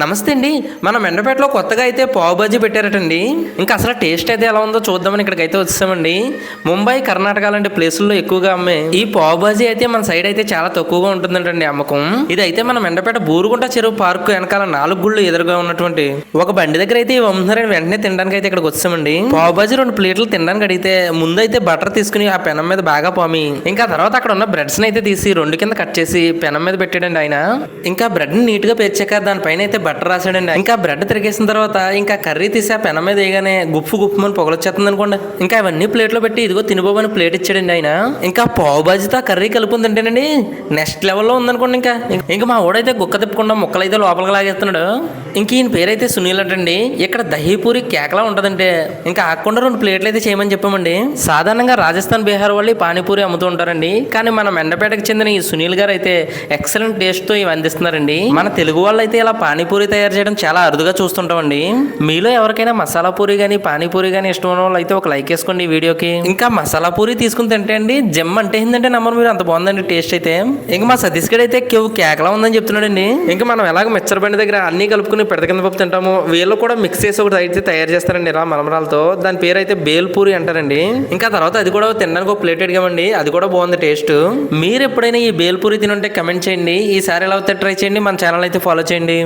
నమస్తే అండి. మన మెండపేటలో కొత్తగా అయితే పావు బాజీ పెట్టారటండి. ఇంకా అసలు టేస్ట్ అయితే ఎలా ఉందో చూద్దామని ఇక్కడికైతే అయితే వచ్చామండి. ముంబై కర్ణాటక లాంటి ప్లేసుల్లో ఎక్కువగా అమ్మే ఈ పావు బాజీ అయితే మన సైడ్ అయితే చాలా తక్కువగా ఉంటుందంటండి అమ్మకం. ఇది అయితే మన మెండపేట బూరుగుంట చెరువు పార్క్ వెనకాల నాలుగు గుళ్ళు ఎదురుగా ఉన్నటువంటి ఒక బండి దగ్గర అయితే ఇవి వెంటనే తినడానికి అయితే ఇక్కడికి వచ్చామండి. పావు బాజీ రెండు ప్లేట్లు తినడానికి అడిగితే ముందైతే బటర్ తీసుకుని ఆ పెనం మీద బాగా పామి. ఇంకా తర్వాత అక్కడ ఉన్న బ్రెడ్స్ అయితే తీసి రెండు కింద కట్ చేసి పెనం మీద పెట్టాడండి ఆయన. ఇంకా బ్రెడ్ని నీట్గా పేర్చాక దానిపైన అయితే బటర్ రాసాడండి ఇంకా బ్రెడ్ తిరిగేసిన తర్వాత ఇంకా కర్రీ తీసి ఆ పెన మీద వేయగానే గుప్పు గుప్పు అని పొగలొచ్చేస్తుంది అనుకోండి. ఇంకా అవన్నీ ప్లేట్లో పెట్టి ఇదిగో తినిపోమని ప్లేట్ ఇచ్చాడండి ఆయన. ఇంకా పావు బాజీతో కర్రీ కలుపుంది తింటేనండి నెక్స్ట్ లెవెల్లో ఉందనుకోండి ఇంకా. ఇంకా మా ఓడైతే గుక్క తిప్పకుండా ముక్కలు అయితే లోపలికి లాగేస్తున్నాడు. ఇంక ఈయన పేరైతే సునీల్ అంటండి. ఇక్కడ దహీపూరి కేకలా ఉంటదంటే ఇంకా ఆకుండా రెండు ప్లేట్లు అయితే చేయమని చెప్పామండి. సాధారణంగా రాజస్థాన్ బీహార్ వాళ్ళు పానీపూరి అమ్ముతూ ఉంటారండి. కానీ మన మెండపేటకు చెందిన ఈ సునీల్ గారు అయితే ఎక్సలెంట్ టేస్ట్తో ఇవి అందిస్తున్నారండి. మన తెలుగు వాళ్ళు అయితే ఇలా పానీపూరి తయారు చేయడం చాలా అరుదుగా చూస్తుంటామండి. మీలో ఎవరికైనా మసాలా పూరి కానీ పానీపూరి కానీ ఇష్టం ఉన్న వాళ్ళు అయితే ఒక లైక్ వేసుకోండి ఈ వీడియోకి. ఇంకా మసాలా పూరి తీసుకుని తింటే అండి జమ్ అంటే ఏంటంటే నమ్మరు మీరు అంత బాగుందండి టేస్ట్ అయితే. ఇంకా మా సతీష్ గడ్ అయితే కేవ్ కేకలా ఉందని చెప్తున్నాడండి. ఇంకా మనం ఎలాగ మిచ్చర్ బండి దగ్గర అన్ని కలుపుకుని పెడత కింద పప్పు తింటాము వీళ్ళు కూడా మిక్స్ చేసి ఒకటి అయితే తయారు చేస్తారండి ఇలా మలమరాలతో. దాని పేరు అయితే బేల్పూరి అంటారండి. ఇంకా తర్వాత అది కూడా తినడానికి ఒక ప్లేట్ అడిగామండి అది కూడా బాగుంది టేస్ట్. మీరు ఎప్పుడైనా ఈ బేల్పూరి తినుంటే కమెంట్ చేయండి ఈసారి ఎలా అవుతే ట్రై చేయండి మన ఛానల్ అయితే ఫాలో చేయండి.